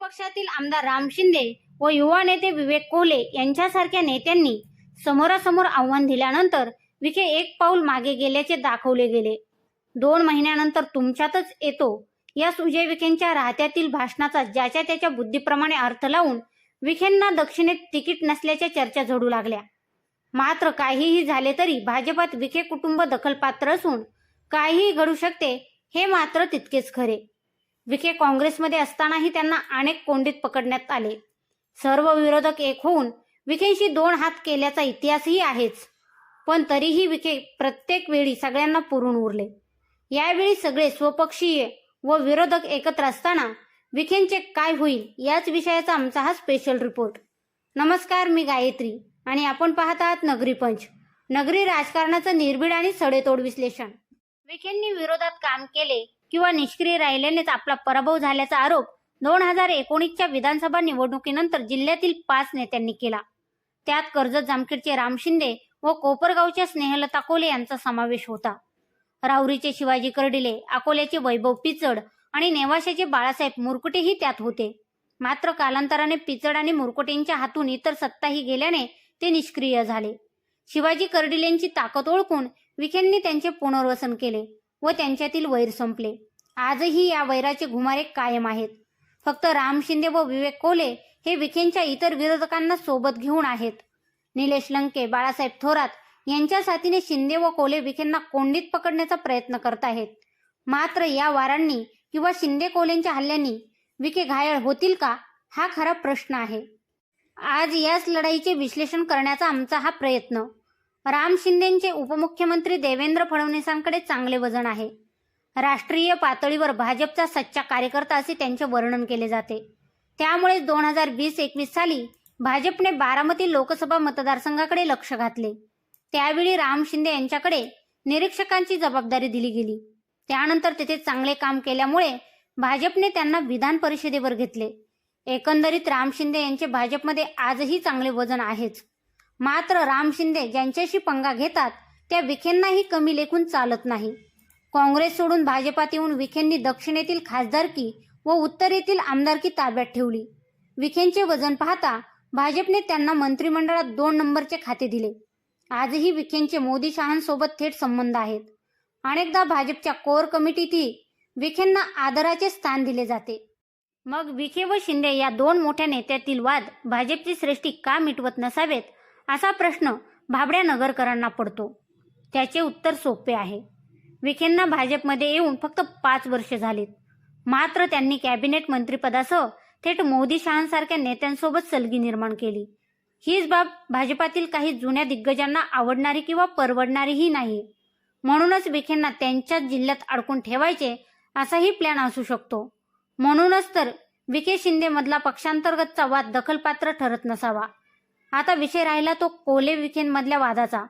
पक्षातील आमदार राम शिंदे व युवा नेते विवेक कोले यांच्यासारख्या नेत्यांनी समोरासमोर आव्हान दिल्यानंतर विखे एक पाऊल मागे गेल्याचे दाखवले गेले. दोन महिन्यानंतर तुमच्यातच येतो. या सुजय विखेंच्या राहत्यातील भाषणाचा ज्याच्या त्याच्या बुद्धीप्रमाणे अर्थ लावून विखेंना दक्षिणेत तिकीट नसल्याच्या चर्चा झडू लागल्या. मात्र काहीही झाले तरी भाजपात विखे कुटुंब दखलपात्र असून काहीही घडू शकते हे मात्र तितकेच खरे. विखे काँग्रेसमध्ये असतानाही त्यांना अनेक कोंडीत पकडण्यात आले. सर्व विरोधक एक होऊन विखेंशी दोन हात केल्याचा इतिहासही आहेच. पण तरीही विखे प्रत्येक वेळी सगळ्यांना पुरून उरले. यावेळी सगळे स्वपक्षीय व विरोधक एकत्र असताना विखेंचे काय होईल याच विषयाचा आमचा हा स्पेशल रिपोर्ट नमस्कार मी गायत्री आणि आपण पाहत आहात नगरी पंच. नगरी राजकारणाचं निर्भीड आणि सडेतोड विश्लेषण. विखेंनी विरोधात काम केले किंवा निष्क्रिय राहिल्यानेच आपला पराभव झाल्याचा आरोप दोन हजार एकोणीसच्या विधानसभा निवडणुकीनंतर जिल्ह्यातील पाच नेत्यांनी केला. त्यात कर्जत जामखेडचे राम शिंदे व कोपरगावच्या स्नेहलता कोले यांचा समावेश होता. राहुरीचे शिवाजी कर्डिले अकोल्याचे वैभव पिचड आणि नेवाशाचे बाळासाहेब मुरकुटेही त्यात होते. मात्र कालांतराने पिचड आणि मुरकुटेंच्या हातून इतर सत्ताही गेल्याने ते निष्क्रिय झाले. शिवाजी कर्डिलेंची ताकद ओळखून विखेंनी त्यांचे पुनर्वसन केले. व त्यांच्यातील वैर संपले. आजही या वैराचे घुमारे कायम आहेत. फक्त राम शिंदे व विवेक कोले हे विखेंच्या इतर विरोधकांना सोबत घेऊन आहेत. निलेश लंके बाळासाहेब थोरात यांच्या साथीने शिंदे व कोले विखेंना कोंडीत पकडण्याचा प्रयत्न करत आहेत. मात्र या वारांनी किंवा शिंदे कोलेंच्या हल्ल्यांनी विखे घायल होतील का हा खरा प्रश्न आहे. आज याच लढाईचे विश्लेषण करण्याचा आमचा हा प्रयत्न. राम शिंदेचे उपमुख्यमंत्री देवेंद्र फडणवीसांकडे चांगले वजन आहे. राष्ट्रीय पातळीवर भाजपचा सच्चा कार्यकर्ता असे त्यांचे वर्णन केले जाते. त्यामुळे दोन हजार वीस एकवीस साली भाजपने बारामती लोकसभा मतदारसंघाकडे लक्ष घातले. त्यावेळी राम शिंदे यांच्याकडे निरीक्षकांची जबाबदारी दिली गेली. त्यानंतर तेथे चांगले काम केल्यामुळे भाजपने त्यांना विधान परिषदेवर घेतले. एकंदरीत राम शिंदे यांचे भाजपमध्ये आजही चांगले वजन आहेच. मात्र राम शिंदे ज्यांच्याशी पंगा घेतात त्या विखेंनाही कमी लेखून चालत नाही. काँग्रेस सोडून भाजपात येऊन विखेंनी दक्षिणेतील खासदारकी व उत्तरेतील आमदारकी ताब्यात ठेवली. विखेंचे वजन पाहता भाजपने त्यांना मंत्रिमंडळात दोन नंबरचे खाते दिले. आजही विखेंचे मोदी शहांसोबत थेट संबंध आहेत. अनेकदा भाजपच्या कोर कमिटीतही विखेंना आदराचे स्थान दिले जाते. मग विखे व शिंदे या दोन मोठ्या नेत्यातील वाद भाजपची श्रेष्ठी का मिटवत नसावेत असा प्रश्न भाबड्या नगरकरांना पडतो. त्याचे उत्तर सोपे आहे. विखेंना भाजपमध्ये येऊन फक्त पाच वर्ष झालीत. मात्र त्यांनी कॅबिनेट मंत्रिपदासह थेट मोदी शहांसारख्या नेत्यांसोबत सलगी निर्माण केली. हीच बाब भाजपातील काही जुन्या दिग्गजांना आवडणारी किंवा परवडणारीही नाही. म्हणूनच विखेंना त्यांच्याच जिल्ह्यात अडकून ठेवायचे असाही प्लॅन असू शकतो. म्हणूनच तर विखे शिंदे मधला पक्षांतर्गतचा वाद दखलपात्र ठरत नसावा. आता विषय राहिला तो कोले विखेंमधल्या वादाचा.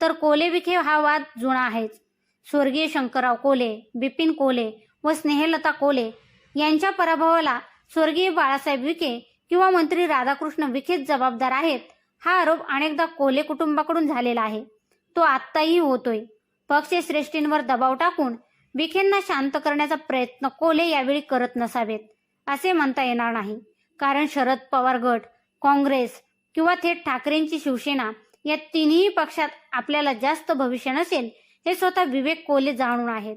तर कोले विखे हा वाद जुना आहेच. स्वर्गीय शंकरराव कोले बिपिन कोले व स्नेहलता कोले यांच्या पराभवाला स्वर्गीय बाळासाहेब विखे किंवा मंत्री राधाकृष्ण विखेच जबाबदार आहेत हा आरोप अनेकदा कोले कुटुंबाकडून झालेला आहे. तो आत्ताही होतोय. पक्षश्रेष्ठींवर दबाव टाकून विखेंना शांत करण्याचा प्रयत्न कोले यावेळी करत नसावेत असे म्हणता येणार नाही. कारण शरद पवार गट काँग्रेस किंवा थेट ठाकरेंची शिवसेना या तिन्ही पक्षात आपल्याला जास्त भविष्य नसेल हे स्वतः विवेक कोले जाणून आहेत.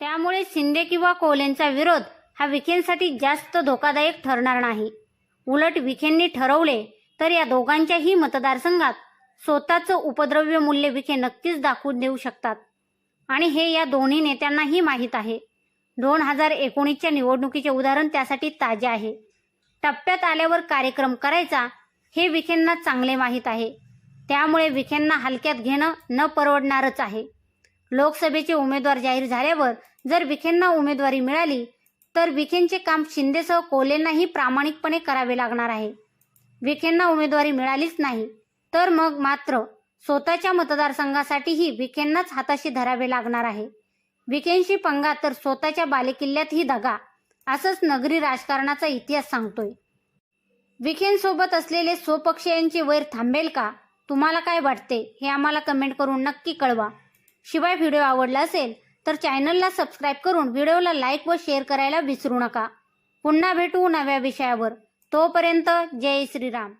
त्यामुळे शिंदे किंवा कोलेंचा विरोध हा विखेंसाठी जास्त धोकादायक ठरणार नाही. उलट विखेंनी ठरवले तर या दोघांच्याही मतदारसंघात स्वतःचं उपद्रव्य मूल्य विखे नक्कीच दाखवून देऊ शकतात. आणि हे या दोन्ही नेत्यांनाही माहीत आहे. दोन हजार एकोणीसच्या निवडणुकीचे उदाहरण त्यासाठी ताजे आहे. टप्प्यात आल्यावर कार्यक्रम करायचा हे विखेंना चांगले माहीत आहे. त्यामुळे विखेंना हलक्यात घेणं न परवडणारच आहे. लोकसभेचे उमेदवार जाहीर झाल्यावर जर विखेंना उमेदवारी मिळाली तर विखेंचे काम शिंदेसह कोलेंनाही प्रामाणिकपणे करावे लागणार आहे. विखेंना उमेदवारी मिळालीच नाही तर मग मात्र स्वतःच्या मतदारसंघासाठीही विखेंनाच हाताशी धरावे लागणार आहे. विखेंशी पंगा तर स्वतःच्या बालेकिल्ल्यातही दगा असंच नगरी राजकारणाचा इतिहास सांगतोय. विखेंसोबत असलेले स्वपक्षीयांचे वैर थांबेल का? तुम्हाला काय वाटते? हे आम्हाला कमेंट करून नक्की कळवा. शिवाय व्हिडिओ आवडला असेल तर चॅनलला सबस्क्राईब करून व्हिडिओला लाईक व शेअर करायला विसरू नका. पुन्हा भेटू नव्या विषयावर. तोपर्यंत जय श्रीराम.